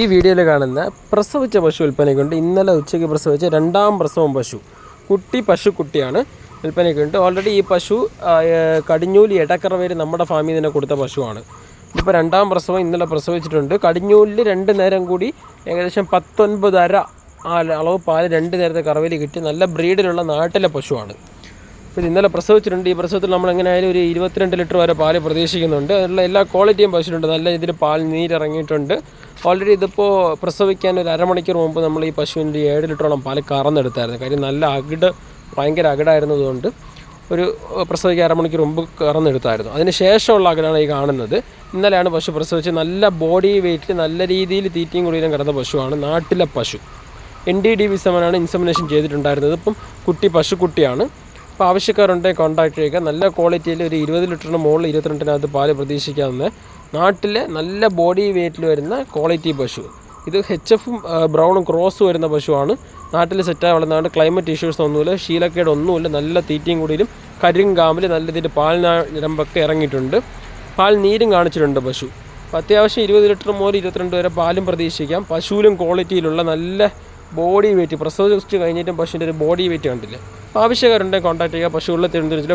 ഈ വീഡിയോയിൽ കാണുന്ന പ്രസവിച്ച പശു വിൽപ്പനയ്ക്കുണ്ട് ഇന്നലെ ഉച്ചയ്ക്ക് പ്രസവിച്ച രണ്ടാം പ്രസവം പശു കുട്ടി പശു പശുക്കുട്ടിയാണ് വിൽപ്പനയ്ക്കുണ്ട് ഓൾറെഡി ഈ പശു കടിഞ്ഞൂലി എടക്കറ എടക്കറവേര് നമ്മുടെ ഫാമിൽ നിന്ന് കൊടുത്ത പശുവാണ്. ഇപ്പോൾ രണ്ടാം പ്രസവം ഇന്നലെ പ്രസവിച്ചിട്ടുണ്ട്. കടിഞ്ഞൂലിൽ രണ്ട് നേരം കൂടി ഏകദേശം പത്തൊൻപതര അളവ് പാൽ രണ്ട് നേരത്തെ കറവയിൽ കിട്ടി. നല്ല ബ്രീഡിലുള്ള നാട്ടിലെ പശുവാണ്. ഇപ്പോൾ ഇന്നലെ പ്രസവിച്ചിട്ടുണ്ട്. ഈ പ്രസവത്തിൽ നമ്മൾ എങ്ങനെയായാലും ഒരു ഇരുപത്തിരണ്ട് ലിറ്റർ വരെ പാൽ പ്രതീക്ഷിക്കുന്നുണ്ട്. അതിനുള്ള എല്ലാ ക്വാളിറ്റിയും പശുവിനുണ്ട്. നല്ല രീതിയിൽ പാൽ നീരിറങ്ങിയിട്ടുണ്ട്. ഓൾറെഡി ഇതിപ്പോൾ പ്രസവിക്കാൻ ഒരു അരമണിക്കൂർ മുമ്പ് നമ്മൾ ഈ പശുവിന്റെ ഏഴ് ലിറ്ററോളം പാൽ കറന്നെടുത്തായിരുന്നു. കാര്യം നല്ല അകിട് ഭയങ്കര അകിടായിരുന്നതുകൊണ്ട് ഒരു പ്രസവിക്കാൻ അരമണിക്കൂർ മുമ്പ് കറന്നെടുത്തായിരുന്നു. അതിന് ശേഷമുള്ള അകിടാണ് ഈ കാണുന്നത്. ഇന്നലെയാണ് പശു പ്രസവിച്ച് നല്ല ബോഡി വെയിറ്റ് നല്ല രീതിയിൽ തീറ്റയും കുടിയിലും കിടന്ന പശുവാണ് നാട്ടിലെ പശു. എൻ ഡി ഡി വി സെവനാണ് ഇൻസമിനേഷൻ ചെയ്തിട്ടുണ്ടായിരുന്നത്. ഇപ്പം കുട്ടി പശുക്കുട്ടിയാണ്. അപ്പോൾ ആവശ്യക്കാരുണ്ടെങ്കിൽ കോൺടാക്ട് ചെയ്യുക. നല്ല ക്വാളിറ്റിയിൽ ഒരു ഇരുപത് ലിറ്ററിന് മുകളിൽ ഇരുപത്തിരണ്ടിനകത്ത് പാൽ പ്രതീക്ഷിക്കാവുന്ന നാട്ടിലെ നല്ല ബോഡി വെയിറ്റിൽ വരുന്ന ക്വാളിറ്റി പശു. ഇത് എച്ച് എഫും ബ്രൗണും ക്രോസ് വരുന്ന പശുവാണ്. നാട്ടിൽ സെറ്റായി വളർന്നതുകൊണ്ട് ക്ലൈമറ്റ് ഇഷ്യൂസ് ഒന്നുമില്ല ശീലക്കേട് ഒന്നുമില്ല. നല്ല തീറ്റയും കൂടിയിലും കരിങ്കാമ്പിൽ നല്ല രീതിയിൽ പാൽ നിരമ്പൊക്കെ ഇറങ്ങിയിട്ടുണ്ട്. പാൽ നീരും കാണിച്ചിട്ടുണ്ട് പശു. അപ്പോൾ അത്യാവശ്യം ഇരുപത് ലിറ്റർ മുതൽ ഇരുപത്തിരണ്ട് വരെ പാലും പ്രതീക്ഷിക്കാം. പശുവിലും ക്വാളിറ്റിയിലുള്ള നല്ല ബോഡി വെയിറ്റ് പ്രസവിച്ച് കഴിഞ്ഞിട്ടും പശുവിന്റെ ഒരു ബോഡി വെയിറ്റ് കണ്ടില്ല? ആവശ്യക്കാരുണ്ടെങ്കിൽ കോൺടാക്ട് ചെയ്യുക. പശുവുള്ള തിരുവനന്തപുരത്തിലെ